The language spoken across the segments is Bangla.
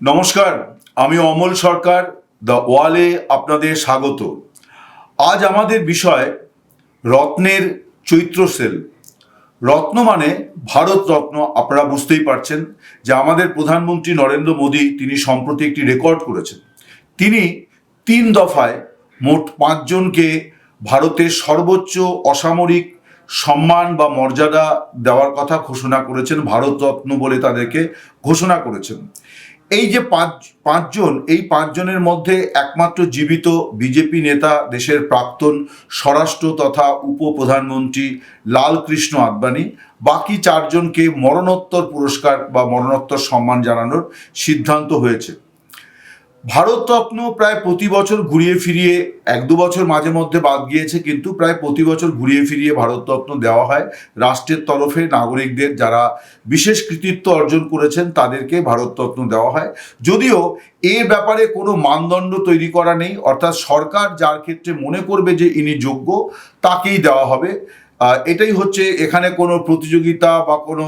নমস্কার, আমি অমল সরকার, দ্য ওয়ালে আপনাদের স্বাগত। আজ আমাদের বিষয় রত্নের চৈত্র সেল। রত্ন মানে ভারত রত্ন, আপনারা বুঝতেই পারছেন যে আমাদের প্রধানমন্ত্রী নরেন্দ্র মোদী তিনি সম্প্রতি একটি রেকর্ড করেছেন। তিনি তিন দফায় মোট পাঁচজনকে ভারতের সর্বোচ্চ অসামরিক সম্মান বা মর্যাদা দেওয়ার কথা ঘোষণা করেছেন ভারতরত্ন বলে তাদেরকে ঘোষণা করেছেন। এই যে পাঁচ, পাঁচজন, এই পাঁচজনের মধ্যে একমাত্র জীবিত বিজেপি নেতা দেশের প্রাক্তন স্বরাষ্ট্র তথা উপপ্রধানমন্ত্রী লালকৃষ্ণ আদবানি, বাকি চারজনকে মরণোত্তর পুরস্কার বা মরণোত্তর সম্মান জানানোর সিদ্ধান্ত হয়েছে। ভারতরত্ন প্রায় প্রতি বছর ঘুরিয়ে ফিরিয়ে, এক দু বছর মাঝে মধ্যে বাদ গিয়েছে, কিন্তু প্রায় প্রতি বছর ঘুরিয়ে ফিরিয়ে ভারতরত্ন দেওয়া হয়। রাষ্ট্রের তরফে নাগরিকদের যারা বিশেষ কৃতিত্ব অর্জন করেছেন, তাদেরকে ভারতরত্ন দেওয়া হয়। যদিও এ ব্যাপারে কোনো মানদণ্ড তৈরি করা নেই, অর্থাৎ সরকার যার ক্ষেত্রে মনে করবে যে ইনি যোগ্য, তাকেই দেওয়া হবে। এটাই হচ্ছে এখানে কোনো প্রতিযোগিতা বা কোনো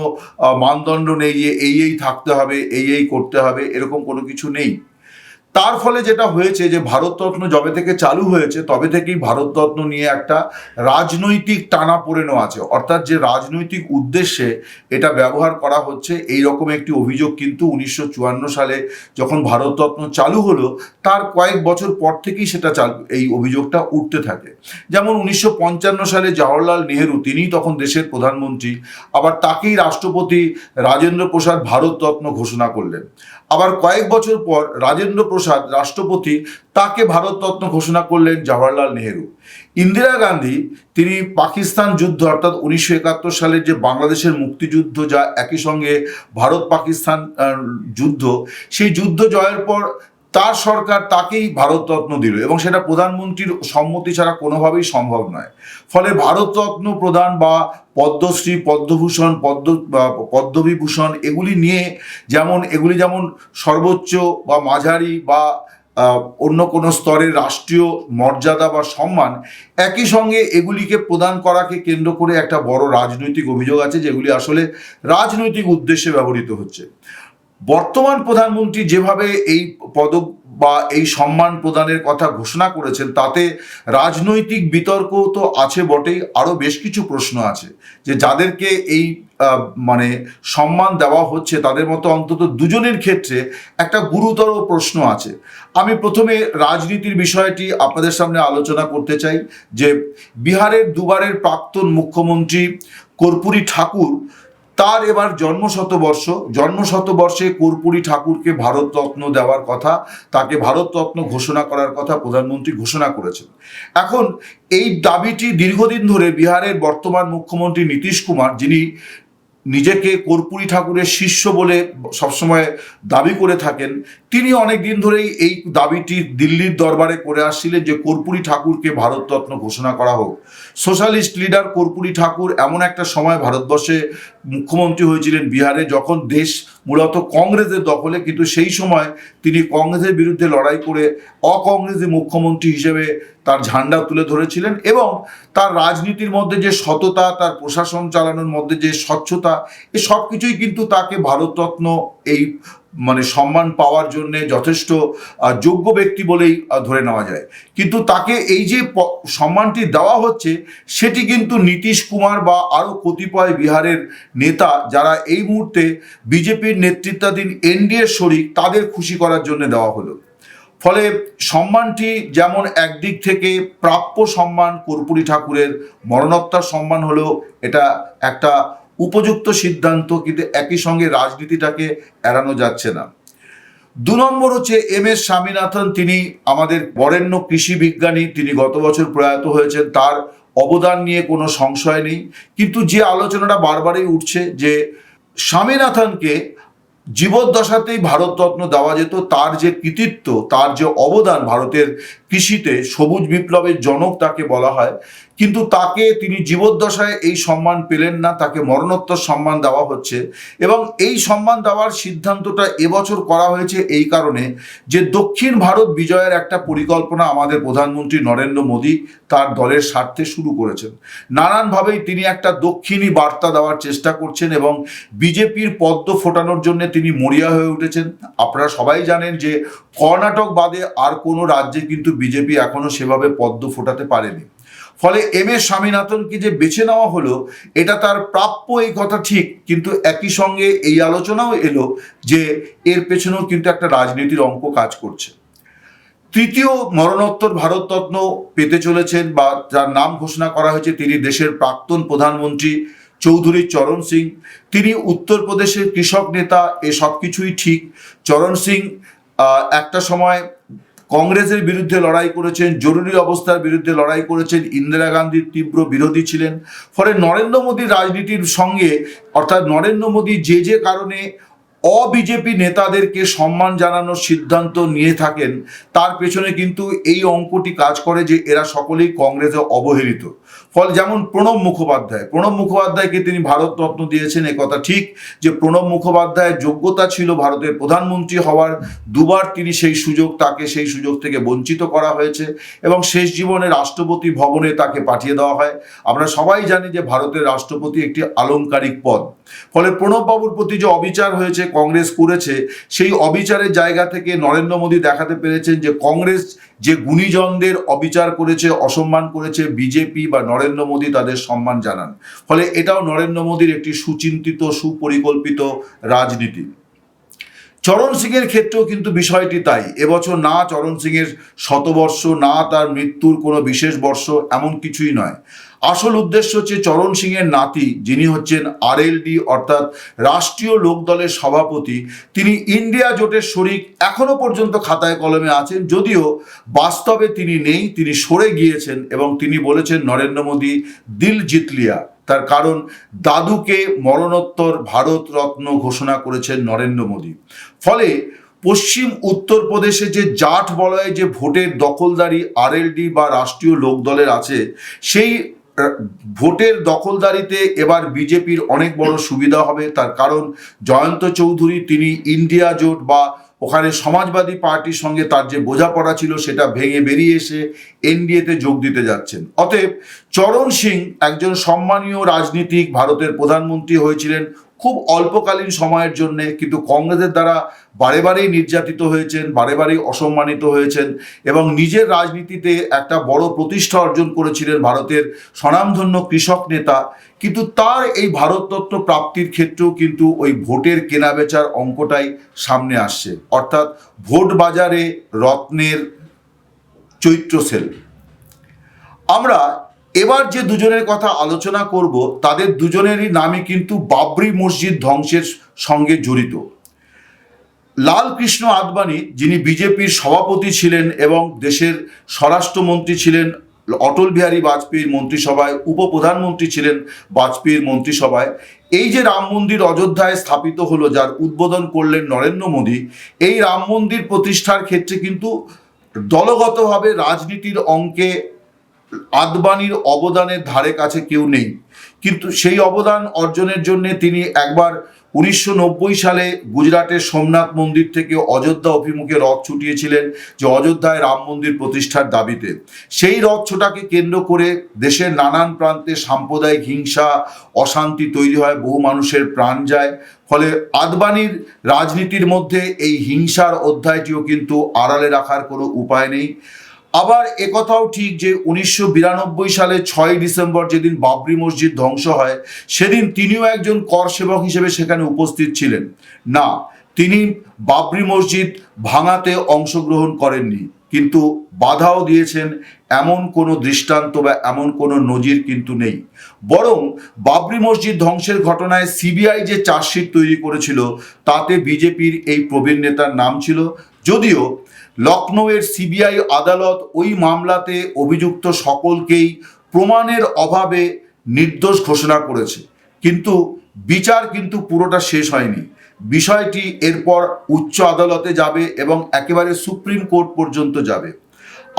মানদণ্ড নেই যে এই এই থাকতে হবে, এই এই করতে হবে, এরকম কোনো কিছু নেই। তার ফলে যেটা হয়েছে যে ভারতরত্ন যবে থেকে চালু হয়েছে, তবে থেকেই ভারতরত্ন নিয়ে একটা রাজনৈতিক টানা পড়েনো আছে। অর্থাৎ যে রাজনৈতিক উদ্দেশ্যে এটা ব্যবহার করা হচ্ছে এই রকম একটি অভিযোগ কিন্তু উনিশশো চুয়ান্ন সালে যখন ভারতরত্ন চালু হলো, তার কয়েক বছর পর থেকেই সেটা চালু, এই অভিযোগটা উঠতে থাকে। যেমন উনিশশো পঞ্চান্ন সালে জওহরলাল নেহেরু, তিনিই তখন দেশের প্রধানমন্ত্রী, আবার তাকেই রাষ্ট্রপতি রাজেন্দ্র প্রসাদ ভারতরত্ন ঘোষণা করলেন। আবার কয়েক বছর পর রাজেন্দ্র প্রসাদ রাষ্ট্রপতি তাকে ভারতরত্ন ঘোষণা করলেন জওয়াহরলাল নেহেরু। ইন্দিরা গান্ধী, তিনি পাকিস্তান যুদ্ধ অর্থাৎ উনিশশো একাত্তর সালের যে বাংলাদেশের মুক্তিযুদ্ধ যা একই সঙ্গে ভারত পাকিস্তান যুদ্ধ, সেই যুদ্ধ জয়ের পর তার সরকার তাকেই ভারতরত্ন দিল এবং সেটা প্রধানমন্ত্রীর সম্মতি ছাড়া কোনোভাবেই সম্ভব নয়। ফলে ভারতরত্ন প্রদান বা পদ্মশ্রী, পদ্মভূষণ, পদ্ম পদ্মবিভূষণ এগুলি নিয়ে যেমন, এগুলি যেমন সর্বোচ্চ বা মাঝারি বা অন্য কোনো স্তরের রাষ্ট্রীয় মর্যাদা বা সম্মান, একই সঙ্গে এগুলিকে প্রদান করাকে কেন্দ্র করে একটা বড় রাজনৈতিক অভিযোগ আছে যেগুলি আসলে রাজনৈতিক উদ্দেশ্যে ব্যবহৃত হচ্ছে। বর্তমান প্রধানমন্ত্রী যেভাবে এই পদক বা এই সম্মান প্রদানের কথা ঘোষণা করেছেন, তাতে রাজনৈতিক বিতর্ক তো আছে বটেই, আরও বেশ কিছু প্রশ্ন আছে যে যাদেরকে এই মানে সম্মান দেওয়া হচ্ছে, তাদের মতো অন্তত দুজনের ক্ষেত্রে একটা গুরুতর প্রশ্ন আছে। আমি প্রথমে রাজনীতির বিষয়টি আপনাদের সামনে আলোচনা করতে চাই যে বিহারের দুবারের প্রাক্তন মুখ্যমন্ত্রী কর্পূরী ঠাকুর তার এবার জন্মশতবর্ষ। জন্মশতবর্ষে কর্পূরী ঠাকুরকে ভারতরত্ন দেওয়ার কথা, তাকে ভারতরত্ন ঘোষণা করার কথা প্রধানমন্ত্রী ঘোষণা করেছেন। এখন এই দাবিটি দীর্ঘদিন ধরে বিহারের বর্তমান মুখ্যমন্ত্রী নীতিশ কুমার, যিনি নিজেকে কর্পূরী ঠাকুরের শিষ্য বলে সবসময় দাবি করে থাকেন, তিনি অনেক দিন ধরেই এই দাবিটি দিল্লির দরবারে করে আসছিলেন যে কর্পূরী ঠাকুরকে ভারতরত্ন ঘোষণা করা হোক। সোশ্যালিস্ট লিডার কর্পূরী ঠাকুর এমন একটা সময় ভারতবর্ষে মুখ্যমন্ত্রী হয়েছিলেন বিহারে, যখন দেশ মূলত কংগ্রেসের দখলে, কিন্তু সেই সময় তিনি কংগ্রেসের বিরুদ্ধে লড়াই করে অকংগ্রেসি মুখ্যমন্ত্রী হিসেবে তার ঝান্ডা তুলে ধরেছিলেন এবং তার রাজনীতির মধ্যে যে সততা, তার প্রশাসন চালানোর মধ্যে যে স্বচ্ছতা, এ সব কিছুই কিন্তু তাকে ভারতরত্ন এই মানে সম্মান পাওয়ার জন্য যথেষ্ট যোগ্য ব্যক্তি বলেই ধরে নেওয়া যায়। কিন্তু তাকে এই যে সম্মানটি দেওয়া হচ্ছে, সেটি কিন্তু নীতিশ কুমার বা আরও কতিপয় বিহারের নেতা যারা এই মুহূর্তে বিজেপির নেতৃত্বাধীন এনডিএ শরিক তাদের খুশি করার জন্য দেওয়া হলো। ফলে সম্মানটি যেমন একদিক থেকে প্রাপ্য সম্মান, কর্পূরী ঠাকুরের মরণোত্তর সম্মান হলেও এটা একটা উপযুক্ত সিদ্ধান্ত, কিন্তু একই সঙ্গে রাজনীতিটাকে এড়ানো যাচ্ছে না। দু নম্বর হচ্ছে এম এস স্বামীনাথন, তিনি আমাদের বরেণ্য কৃষি বিজ্ঞানী, তিনি গত বছর প্রয়াত হয়েছেন, তার অবদান নিয়ে কোনো সংশয় নেই। কিন্তু যে আলোচনাটা বারবারই উঠছে যে স্বামীনাথনকে জীবদ্দশাতেই ভারতরত্ন দেওয়া যেত, তার যে কৃতিত্ব, তার যে অবদান ভারতের কৃষিতে সবুজ বিপ্লবের জনক তাকে বলা হয়। কিন্তু তাকে তিনি জীবদ্দশায় এই সম্মান পেলেন না, তাকে মরণোত্তর সম্মান দেওয়া হচ্ছে এবং এই সম্মান দেওয়ার সিদ্ধান্তটা এবছর করা হয়েছে এই কারণে যে দক্ষিণ ভারত বিজয়ের একটা পরিকল্পনা আমাদের প্রধানমন্ত্রী নরেন্দ্র মোদী তার দলের স্বার্থে শুরু করেছেন। নানানভাবেই তিনি একটা দক্ষিণী বার্তা দেওয়ার চেষ্টা করছেন এবং বিজেপির পদ্ম ফোটানোর জন্য তিনি মরিয়া হয়ে উঠেছেন। আপনারা সবাই জানেন যে কর্ণাটক বাদে আর কোনো রাজ্যে কিন্তু বিজেপি এখনও সেভাবে পদ্ম ফোটাতে পারেনি। ফলে এম এস স্বামীনাথনকে যে বেছে নেওয়া হলো, এটা তার প্রাপ্য এই কথা ঠিক, কিন্তু একই সঙ্গে এই আলোচনাও এলো যে এর পেছনেও কিন্তু একটা রাজনীতির অঙ্ক কাজ করছে। তৃতীয় মরণোত্তর ভারতরত্ন পেতে চলেছেন বা যার নাম ঘোষণা করা হয়েছে তিনি দেশের প্রাক্তন প্রধানমন্ত্রী চৌধুরী চরণ সিং। তিনি উত্তরপ্রদেশের কৃষক নেতা, এ সব কিছুই ঠিক। চরণ সিং একটা সময় কংগ্রেসের বিরুদ্ধে লড়াই করেছেন, জরুরি অবস্থার বিরুদ্ধে লড়াই করেছেন, ইন্দিরা গান্ধীর তীব্র বিরোধী ছিলেন। ফলে নরেন্দ্র মোদীর রাজনীতির সঙ্গে, অর্থাৎ নরেন্দ্র মোদী যে যে কারণে অবিজেপি নেতাদেরকে সম্মান জানানোর সিদ্ধান্ত নিয়ে থাকেন, তার পেছনে কিন্তু এই অঙ্কটি কাজ করে যে এরা সকলেই কংগ্রেসে অবহেলিত। ফল যেমন প্রণব মুখোপাধ্যায়, প্রণব মুখোপাধ্যায়কে তিনি ভারতরত্ন দিয়েছেন কথা ঠিক যে প্রণব মুখোপাধ্যায়ের যোগ্যতা ছিল ভারতের প্রধানমন্ত্রী হওয়ার, দুবার তিনি সেই সুযোগ, তাকে সেই সুযোগ থেকে বঞ্চিত করা হয়েছে এবং শেষ জীবনে রাষ্ট্রপতি ভবনে তাকে পাঠিয়ে দেওয়া হয়। আমরা সবাই জানি যে ভারতের রাষ্ট্রপতি একটি আলংকারিক পদ। ফলে প্রণববাবুর প্রতি যে অবিচার হয়েছে, কংগ্রেস করেছে, সেই অবিচারের জায়গা থেকে নরেন্দ্র মোদী দেখাতে পেরেছেন যে কংগ্রেস যে গুণীজনদের অবিচার করেছে, অসম্মান করেছে, বিজেপি বা নরেন্দ্র মোদী তাদের সম্মান জানান। ফলে এটাও নরেন্দ্র মোদীর একটি সুচিন্তিত, সুপরিকল্পিত রাজনীতি। চরণ সিংয়ের ক্ষেত্রেও কিন্তু বিষয়টি তাই। এবছর না চরণ সিংয়ের শতবর্ষ, না তার মৃত্যুর কোনো বিশেষ বর্ষ এমন কিছুই নয়। আসল উদ্দেশ্য হচ্ছে চরণ সিংয়ের নাতি, যিনি হচ্ছেন আরএলডি অর্থাৎ রাষ্ট্রীয় লোকদলের সভাপতি। তিনি ইন্ডিয়া জোটের শরিক, এখনও পর্যন্ত খাতায় কলমে আছেন, যদিও বাস্তবে তিনি নেই, তিনি সরে গিয়েছেন এবং তিনি বলেছেন, নরেন্দ্র মোদী দিল জিতলিয়া তার কারণ, দাদুকে মরণোত্তর ভারত রত্ন ঘোষণা করেছেন নরেন্দ্র মোদী। ফলে পশ্চিম উত্তরপ্রদেশে যে জাট বলয়ে যে ভোটের দখলদারি আরএলডি বা রাষ্ট্রীয় লোকদলের আছে, সেই ভোটের দখলদারিতে এবার বিজেপির অনেক বড় সুবিধা হবে। তার কারণ জয়ন্ত চৌধুরী, তিনি ইন্ডিয়া জোট বা ওখানে সমাজবাদী পার্টির সঙ্গে তার যে বোঝাপড়া ছিল সেটা ভেঙে বেরিয়ে এসে এনডিএতে যোগ দিতে যাচ্ছেন। অতএব চরণ সিং একজন সম্মানীয় রাজনীতিক, ভারতের প্রধানমন্ত্রী হয়েছিলেন। খুব অল্পকালীন সময়ের জন্যে কিন্তু কংগ্রেসের দ্বারা বারে বারেই নির্যাতিত হয়েছেন, বারে বারেই অসম্মানিত হয়েছেন এবং নিজের রাজনীতিতে একটা বড় প্রতিষ্ঠা অর্জন করেছিলেন ভারতের স্বনামধন্য কৃষক নেতা। কিন্তু তার এই ভারততত্ত্ব প্রাপ্তির ক্ষেত্রেও কিন্তু ওই ভোটের কেনাবেচার অঙ্কটাই সামনে আসছে। অর্থাৎ ভোট বাজারে রত্নের চৈত্র সেল। আমরা এবার যে দুজনের কথা আলোচনা করব, তাদের দুজনেরই নামে কিন্তু বাবরি মসজিদ ধ্বংসের সঙ্গে জড়িত। লালকৃষ্ণ আদবানি, যিনি বিজেপির সভাপতি ছিলেন এবং দেশের স্বরাষ্ট্রমন্ত্রী ছিলেন, অটল বিহারী বাজপেয়ীর মন্ত্রিসভায়, উপপ্রধানমন্ত্রী ছিলেন বাজপেয়ীর মন্ত্রিসভায়, এই যে রাম মন্দির অযোধ্যায় স্থাপিত হলো, যার উদ্বোধন করলেন নরেন্দ্র মোদী, এই রাম মন্দির প্রতিষ্ঠার ক্ষেত্রে কিন্তু দলগতভাবে রাজনীতির অঙ্কে আদবানির অবদানের ধারে কাছে কেউ নেই। কিন্তু সেই অবদান অর্জনের জন্য তিনি একবার উনিশশো নব্বই সালে গুজরাটের সোমনাথ মন্দির থেকে অযোধ্যা অভিমুখে রথ ছুটিয়েছিলেন যে অযোধ্যায় রাম মন্দির প্রতিষ্ঠার দাবিতে। সেই রথ ছোটাকে কেন্দ্র করে দেশের নানান প্রান্তে সাম্প্রদায়িক হিংসা, অশান্তি তৈরি হয়, বহু মানুষের প্রাণ যায়। ফলে আদবানির রাজনীতির মধ্যে এই হিংসার অধ্যায়টিও কিন্তু আড়ালে রাখার কোনো উপায় নেই। আবার একথাও ঠিক যে উনিশশো বিরানব্বই সালে ছয় ডিসেম্বর যেদিন বাবরি মসজিদ ধ্বংস হয়, সেদিন তিনিও একজন কর সেবক হিসেবে সেখানে উপস্থিত ছিলেন। না, তিনি বাবরি মসজিদ ভাঙাতে অংশগ্রহণ করেননি, কিন্তু বাধাও দিয়েছেন, এমন কোনো দৃষ্টান্ত বা এমন কোনো নজির কিন্তু নেই। বরং বাবরি মসজিদ ধ্বংসের ঘটনায় সিবিআই যে চার্জশিট তৈরি করেছিল, তাতে বিজেপির এই প্রবীণ নেতার নাম ছিল, যদিও লখনৌয়ের সিবিআই আদালত ওই মামলাতে অভিযুক্ত সকলকেই প্রমাণের অভাবে নির্দোষ ঘোষণা করেছে। কিন্তু বিচার কিন্তু পুরোটা শেষ হয়নি। বিষয়টি এরপর উচ্চ আদালতে যাবে এবং একেবারে সুপ্রিম কোর্ট পর্যন্ত যাবে।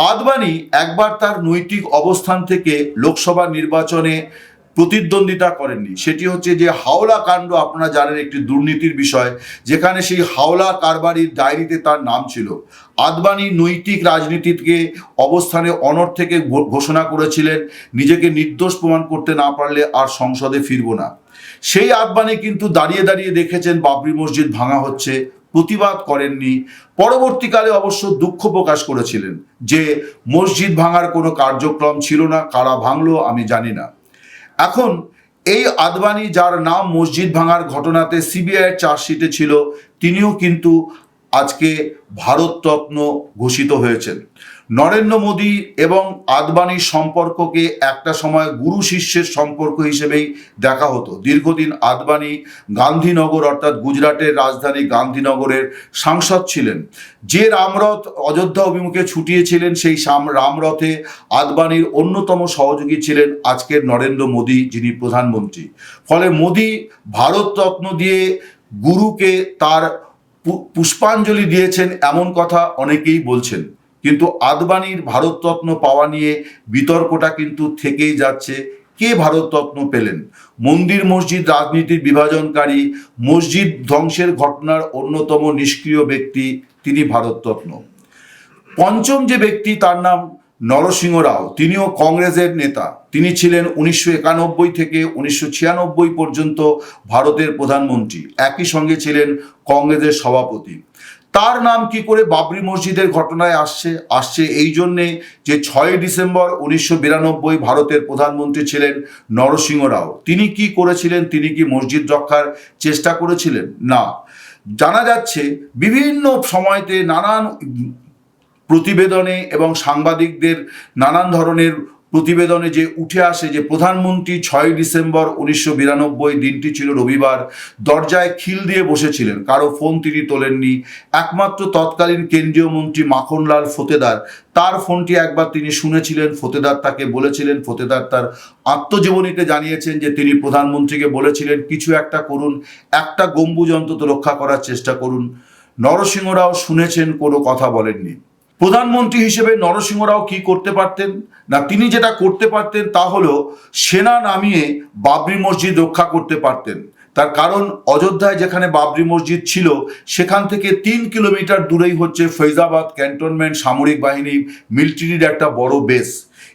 আদবানি একবার তার নৈতিক অবস্থান থেকে লোকসভা নির্বাচনে প্রতিদ্বন্দ্বিতা করেননি। সেটি হচ্ছে যে হাওলা কাণ্ড আপনারা জানেন একটি দুর্নীতির বিষয়, যেখানে সেই হাওলা কারবারির ডায়েরিতে তার নাম ছিল। আদবানি নৈতিক রাজনীতিকে অবস্থানে অনর থেকে ঘোষণা করেছিলেন। নিজেকে নির্দোষ প্রমাণ করতে না পারলে আর সংসদে ফিরব না। সেই আদবানি কিন্তু দাঁড়িয়ে দাঁড়িয়ে দেখেছেন বাবরি মসজিদ ভাঙা হচ্ছে, প্রতিবাদ করেননি। পরবর্তীকালে অবশ্য দুঃখ প্রকাশ করেছিলেন যে মসজিদ ভাঙার কোনো কার্যক্রম ছিল না, কারা ভাঙলো আমি জানি না। এখন এই আদবানি যার নাম মসজিদ ভাঙার ঘটনাতে সিবিআইয়ের চার্জশিটে ছিল, তিনিও কিন্তু আজকে ভারতরত্ন ঘোষিত হয়েছেন। নরেন্দ্র মোদী এবং আদবানির সম্পর্ককে একটা সময় গুরু শিষ্যের সম্পর্ক হিসেবেই দেখা হতো। দীর্ঘদিন আদবানি গান্ধীনগর অর্থাৎ গুজরাটের রাজধানী গান্ধীনগরের সাংসদ ছিলেন। যে রামরথ অযোধ্যা অভিমুখে ছুটিয়েছিলেন, সেই রামরথে আদবানির অন্যতম সহযোগী ছিলেন আজকের নরেন্দ্র মোদী, যিনি প্রধানমন্ত্রী। ফলে মোদী ভারতরত্ন দিয়ে গুরুকে তার পুষ্পাঞ্জলি দিয়েছেন এমন কথা অনেকেই বলছেন। কিন্তু আদবানির ভারতরত্ন পাওয়া নিয়ে বিতর্কটা কিন্তু থেকেই যাচ্ছে। কে ভারতরত্ন পেলেন? মন্দির মসজিদ রাজনীতির বিভাজনকারী মসজিদ ধ্বংসের ঘটনার অন্যতম নিষ্ক্রিয় ব্যক্তি তিনি ভারতরত্ন। পঞ্চম যে ব্যক্তি তার নাম নরসিংহ রাও, তিনিও কংগ্রেসের নেতা। তিনি ছিলেন উনিশশো একানব্বই থেকে উনিশশো ছিয়ানব্বই পর্যন্ত ভারতের প্রধানমন্ত্রী। একই সঙ্গে ছিলেন কংগ্রেসের সভাপতি। তার নাম কি করে বাবরি মসজিদের ঘটনায় আসছে? আসছে এই জন্যে যে ছয় ডিসেম্বর উনিশশো বিরানব্বই ভারতের প্রধানমন্ত্রী ছিলেন নরসিংহ রাও। তিনি কি করেছিলেন? তিনি কি মসজিদ রক্ষার চেষ্টা করেছিলেন? না। জানা যাচ্ছে বিভিন্ন সময়তে নানান প্রতিবেদনে এবং সাংবাদিকদের নানান ধরনের প্রতিবেদনে যে উঠে আসে যে প্রধানমন্ত্রী ছয় ডিসেম্বর উনিশশো বিরানব্বই দিনটি ছিল রবিবার, দরজায় খিল দিয়ে বসেছিলেন। কারও ফোন তিনি তোলেননি। একমাত্র তৎকালীন কেন্দ্রীয় মন্ত্রী মাখনলাল ফতেদার। তার ফোনটি একবার তিনি শুনেছিলেন, ফতেদার তাকে বলেছিলেন, ফতেদার তার আত্মজীবনীতে জানিয়েছেন যে তিনি প্রধানমন্ত্রীকে বলেছিলেন, কিছু একটা করুন, একটা গম্বুজ অন্তত রক্ষা করার চেষ্টা করুন। নরসিংহরাও শুনেছেন, কোনো কথা বলেননি। প্রধানমন্ত্রী হিসেবে নরসিংহ রাও কি করতে পারতেন? না, তিনি যেটা করতে পারতেন তা হলো সেনা নামিয়ে বাবরি মসজিদ রক্ষা করতে পারতেন। তার কারণ অযোধ্যায় যেখানে বাবরি মসজিদ ছিল, সেখান থেকে তিন কিলোমিটার দূরেই হচ্ছে ফৈজাবাদ ক্যান্টনমেন্ট সামরিক বাহিনী মিলিটারির একটা বড় বেস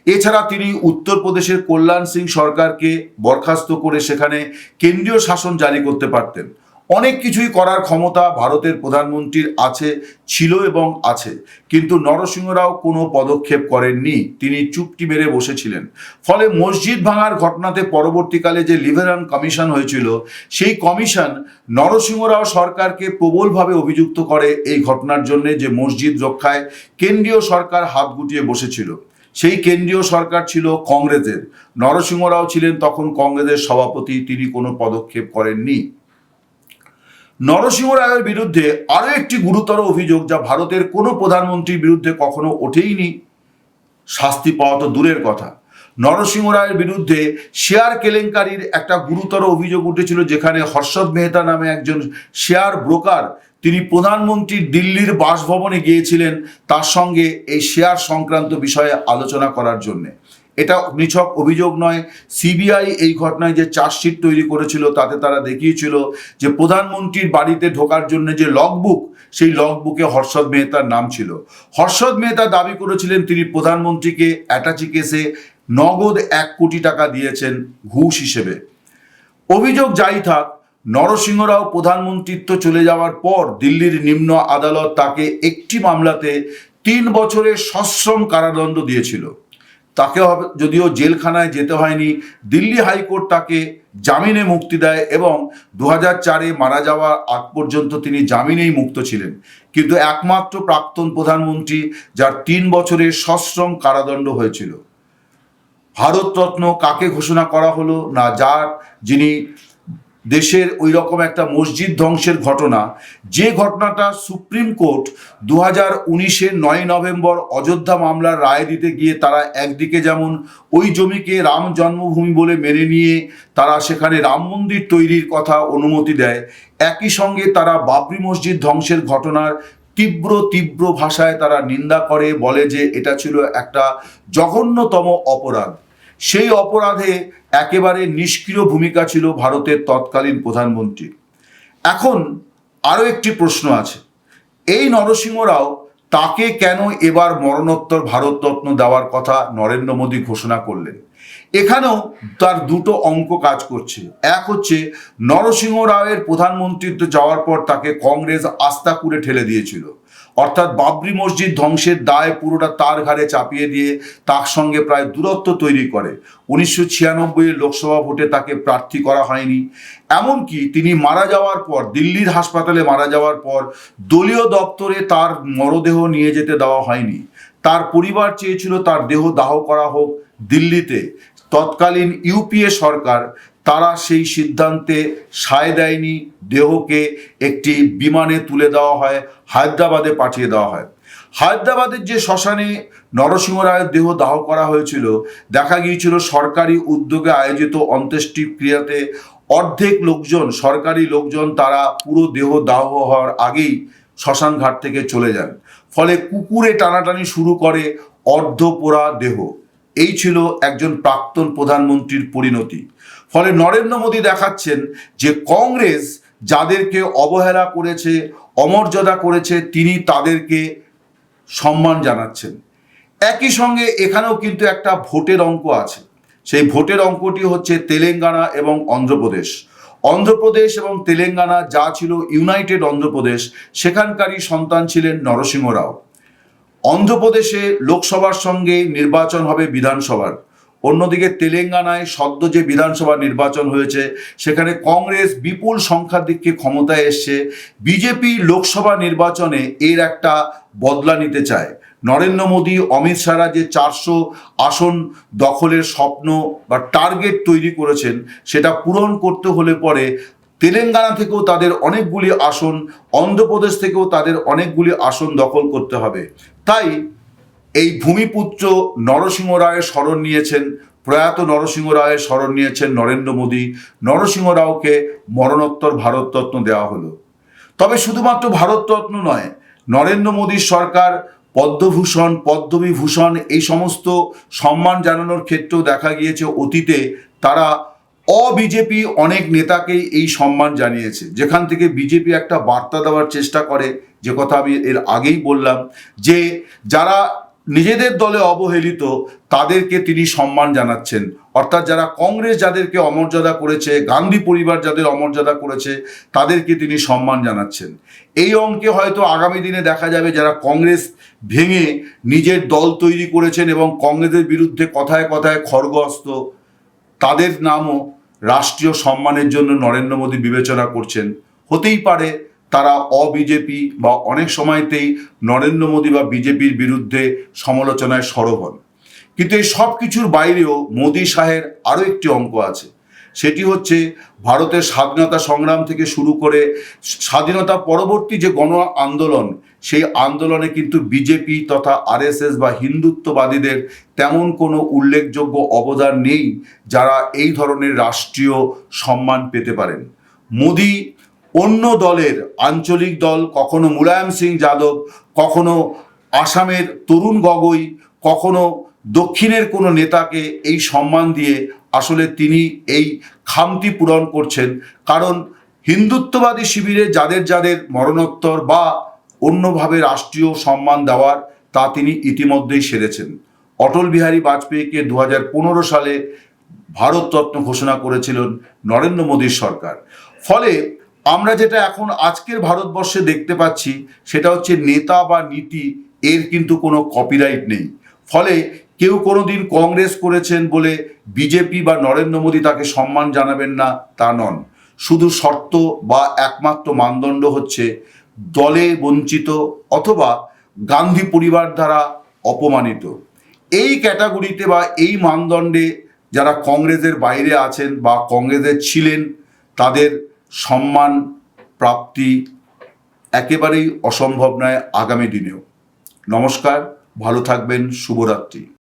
এছাড়া তিনি উত্তরপ্রদেশের কল্যাণ সিং সরকারকে বরখাস্ত করে সেখানে কেন্দ্রীয় শাসন জারি করতে পারতেন। অনেক কিছুই করার ক্ষমতা ভারতের প্রধানমন্ত্রীর আছে, ছিল এবং আছে। কিন্তু নরসিংহ রাও কোনো পদক্ষেপ করেননি। তিনি চুপটি মেরে বসেছিলেন। ফলে মসজিদ ভাঙার ঘটনাতে পরবর্তীকালে যে লিবারান কমিশন হয়েছিল, সেই কমিশন নরসিংহ রাও সরকারকে প্রবলভাবে অভিযুক্ত করে এই ঘটনার জন্য যে মসজিদ রক্ষায় কেন্দ্রীয় সরকার হাত গুটিয়ে বসেছিল। সেই কেন্দ্রীয় সরকার ছিল কংগ্রেসের। নরসিংহ রাও ছিলেন তখন কংগ্রেসের সভাপতি, তিনি কোনো পদক্ষেপ করেননি। নরসিংহ রায়ের বিরুদ্ধে আরও একটি গুরুতর অভিযোগ যা ভারতের কোনো প্রধানমন্ত্রীর বিরুদ্ধে কখনো ওঠেইনি। শাস্তি পাওয়া তো দূরের কথা। নরসিংহ রায়ের বিরুদ্ধে শেয়ার কেলেঙ্কারির একটা গুরুতর অভিযোগ উঠেছিল যেখানে হর্ষদ মেহতা নামে একজন শেয়ার ব্রোকার, তিনি প্রধানমন্ত্রী দিল্লির বাসভবনে গিয়েছিলেন তার সঙ্গে এই শেয়ার সংক্রান্ত বিষয়ে আলোচনা করার জন্যে। এটা নিছক অভিযোগ নয়। সিবিআই এই ঘটনায় যে চার্জশিট তৈরি করেছিল, তাতে তারা দেখিয়েছিল যে প্রধানমন্ত্রীর বাড়িতে ঢোকার জন্য যে লগবুক সেই লগবুকে হর্ষদ মেহতার নাম ছিল। হর্ষদ মেহতা দাবি করেছিলেন, তিনি প্রধানমন্ত্রীকে অ্যাটাচি কেসে নগদ এক কোটি টাকা দিয়েছেন ঘুষ হিসেবে। অভিযোগ যাই থাক, নরসিংহ রাও প্রধানমন্ত্রিত্ব চলে যাওয়ার পর দিল্লির নিম্ন আদালত তাকে একটি মামলাতে তিন বছরের সশ্রম কারাদণ্ড দিয়েছিল। তাকে যদিও জেলখানায় যেতে হয়নি, দিল্লি হাইকোর্ট তাকে জামিনে মুক্তি দেয় এবং দু চারে মারা যাওয়া আগ পর্যন্ত তিনি জামিনেই মুক্ত ছিলেন। কিন্তু একমাত্র প্রাক্তন প্রধানমন্ত্রী, যার তিন বছরের সশ্রম কারাদণ্ড হয়েছিল। ভারতরত্ন কাকে ঘোষণা করা হলো না যার, যিনি দেশের ওই রকম একটা মসজিদ ধ্বংসের ঘটনা, যে ঘটনাটা সুপ্রিম কোর্ট দু হাজার উনিশের নয় নভেম্বর অযোধ্যা মামলার রায় দিতে গিয়ে তারা একদিকে যেমন ওই জমিকে রাম জন্মভূমি বলে মেনে নিয়ে তারা সেখানে রাম মন্দির তৈরির কথা অনুমতি দেয়, একই সঙ্গে তারা বাবরি মসজিদ ধ্বংসের ঘটনার তীব্র তীব্র ভাষায় তারা নিন্দা করে, বলে যে এটা ছিল একটা জঘন্যতম অপরাধ। সেই অপরাধে একেবারে নিষ্ক্রিয় ভূমিকা ছিল ভারতের তৎকালীন প্রধানমন্ত্রী। এখন আরও একটি প্রশ্ন আছে। এই নরসিংহ রাও তাকে কেন এবার মরণোত্তর ভারতরত্ন দেওয়ার কথা নরেন্দ্র মোদী ঘোষণা করলেন? এখানেও তার দুটো অঙ্ক কাজ করছে। এক হচ্ছে, নরসিংহ রাওয়ের প্রধানমন্ত্রিত্ব যাওয়ার পর তাকে কংগ্রেস আস্থা করে ঠেলে দিয়েছিল। অর্থাৎ বাবরি মসজিদ ধ্বংসের দায় পুরোটা তার ঘাড়ে চাপিয়ে দিয়ে তার সঙ্গে প্রায় দূরত্ব তৈরি করে। উনিশশো ছিয়ানব্বই লোকসভা ভোটে তাকে প্রার্থী করা হয়নি। এমনকি তিনি মারা যাওয়ার পর, দিল্লির হাসপাতালে মারা যাওয়ার পর দলীয় দপ্তরে তার মরদেহ নিয়ে যেতে দেওয়া হয়নি। তার পরিবার চেয়েছিল তার দেহ দাহ করা হোক দিল্লিতে। তৎকালীন ইউপিএ সরকার তারা সেই সিদ্ধান্তে সায় দেয়নি, দেহকে একটি বিমানে তুলে দেওয়া হয়, হায়দ্রাবাদে পাঠিয়ে দেওয়া হয়। হায়দ্রাবাদের যে শ্মশানে নরসিংহ রায়ের দেহ দাহ করা হয়েছিল, দেখা গিয়েছিল সরকারি উদ্যোগে আয়োজিত অন্ত্যেষ্টিক্রিয়াতে অর্ধেক লোকজন, সরকারি লোকজন তারা পুরো দেহ দাহ হওয়ার আগেই শ্মশান ঘাট থেকে চলে যান। ফলে কুকুরে টানাটানি শুরু করে অর্ধপোড়া দেহ। এই ছিল একজন প্রাক্তন প্রধানমন্ত্রীর পরিণতি। ফলে নরেন্দ্র মোদী দেখাচ্ছেন যে কংগ্রেস যাদেরকে অবহেলা করেছে, অমর্যাদা করেছে, তিনি তাদেরকে সম্মান জানাচ্ছেন। একই সঙ্গে এখানেও কিন্তু একটা ভোটের অঙ্ক আছে। সেই ভোটের অঙ্কটি হচ্ছে তেলেঙ্গানা এবং অন্ধ্রপ্রদেশ। অন্ধ্রপ্রদেশ এবং তেলেঙ্গানা যা ছিল ইউনাইটেড অন্ধ্রপ্রদেশ, সেখানকারই সন্তান ছিলেন নরসিংহ রাও। অন্ধ্রপ্রদেশে লোকসভার সঙ্গে নির্বাচন হবে বিধানসভার। অন্যদিকে তেলেঙ্গানায় সদ্য যে বিধানসভা নির্বাচন হয়েছে, সেখানে কংগ্রেস বিপুল সংখ্যার দিকে ক্ষমতায় এসছে। বিজেপি লোকসভা নির্বাচনে এর একটা বদলা নিতে চায়। নরেন্দ্র মোদী, অমিত শাহরা যে চারশো আসন দখলের স্বপ্ন বা টার্গেট তৈরি করেছেন, সেটা পূরণ করতে হলে পরে তেলেঙ্গানা থেকেও তাদের অনেকগুলি আসন, অন্ধ্রপ্রদেশ থেকেও তাদের অনেকগুলি আসন দখল করতে হবে। তাই এই ভূমিপুত্র নরসিংহ রায়ের স্মরণ নিয়েছেন, প্রয়াত নরসিংহ রায়ের স্মরণ নিয়েছেন নরেন্দ্র মোদী। নরসিংহ রাওকে মরণোত্তর ভারতরত্ন দেওয়া হলো। তবে শুধুমাত্র ভারতরত্ন নয়, নরেন্দ্র মোদীর সরকার, পদ্মভূষণ, পদ্মবিভূষণ এই সমস্ত সম্মান জানানোর ক্ষেত্রেও দেখা গিয়েছে অতীতে তারা অবিজেপি অনেক নেতাকেই এই সম্মান জানিয়েছে। যেখান থেকে বিজেপি একটা বার্তা দেওয়ার চেষ্টা করে, যে কথা আমি এর আগেই বললাম, যে যারা নিজেদের দলে অবহেলিত তাদেরকে তিনি সম্মান জানাচ্ছেন। অর্থাৎ যারা কংগ্রেস যাদেরকে অমর্যাদা করেছে, গান্ধী পরিবার যাদের অমর্যাদা করেছে, তাদেরকে তিনি সম্মান জানাচ্ছেন। এই অঙ্কে হয়তো আগামী দিনে দেখা যাবে যারা কংগ্রেস ভেঙে নিজের দল তৈরি করেছেন এবং কংগ্রেসের বিরুদ্ধে কথায় কথায় খড়গহস্ত, তাদের নামও রাষ্ট্রীয় সম্মানের জন্য নরেন্দ্র মোদী বিবেচনা করছেন। হতেই পারে তারা অবিজেপি বা অনেক সময়তেই নরেন্দ্র মোদী বা বিজেপির বিরুদ্ধে সমালোচনায় সরব হন। কিন্তু এই সব কিছুর বাইরেও মোদী শাহের আরও একটি অঙ্ক আছে। সেটি হচ্ছে ভারতের স্বাধীনতা সংগ্রাম থেকে শুরু করে স্বাধীনতা পরবর্তী যে গণ আন্দোলন, সেই আন্দোলনে কিন্তু বিজেপি তথা আরএসএস বা হিন্দুত্ববাদীদের তেমন কোনো উল্লেখযোগ্য অবদান নেই যারা এই ধরনের রাষ্ট্রীয় সম্মান পেতে পারেন। মোদী অন্য দলের আঞ্চলিক দল, কখনো মুলায়ম সিং যাদব, কখনো আসামের তরুণ গগৈ, কখনো দক্ষিণের কোনো নেতাকে এই সম্মান দিয়ে আসলে তিনি এই খামতি পূরণ করছেন। কারণ হিন্দুত্ববাদী শিবিরে যাদের যাদের মরণোত্তর বা অন্যভাবে রাষ্ট্রীয় সম্মান দেওয়ার, তা তিনি ইতিমধ্যেই সেরেছেন। অটল বিহারী বাজপেয়ীকে দু হাজার পনেরো সালে ভারতরত্ন ঘোষণা করেছিলেন নরেন্দ্র মোদীর সরকার। ফলে আমরা যেটা এখন আজকের ভারতবর্ষে দেখতে পাচ্ছি, সেটা হচ্ছে নেতা বা নীতি, এর কিন্তু কোনো কপিরাইট নেই। ফলে কেউ কোনোদিন কংগ্রেস করেছেন বলে বিজেপি বা নরেন্দ্র মোদী তাকে সম্মান জানাবেন না, তা নন। শুধু শর্ত বা একমাত্র মানদণ্ড হচ্ছে দলে বঞ্চিত অথবা গান্ধী পরিবার দ্বারা অপমানিত। এই ক্যাটাগরিতে বা এই মানদণ্ডে যারা কংগ্রেসের বাইরে আছেন বা কংগ্রেসের ছিলেন, তাদের সম্মান প্রাপ্তি একেবারেই অসম্ভব নয় আগামী দিনেও। নমস্কার ভালো থাকবেন শুভরাত্রি।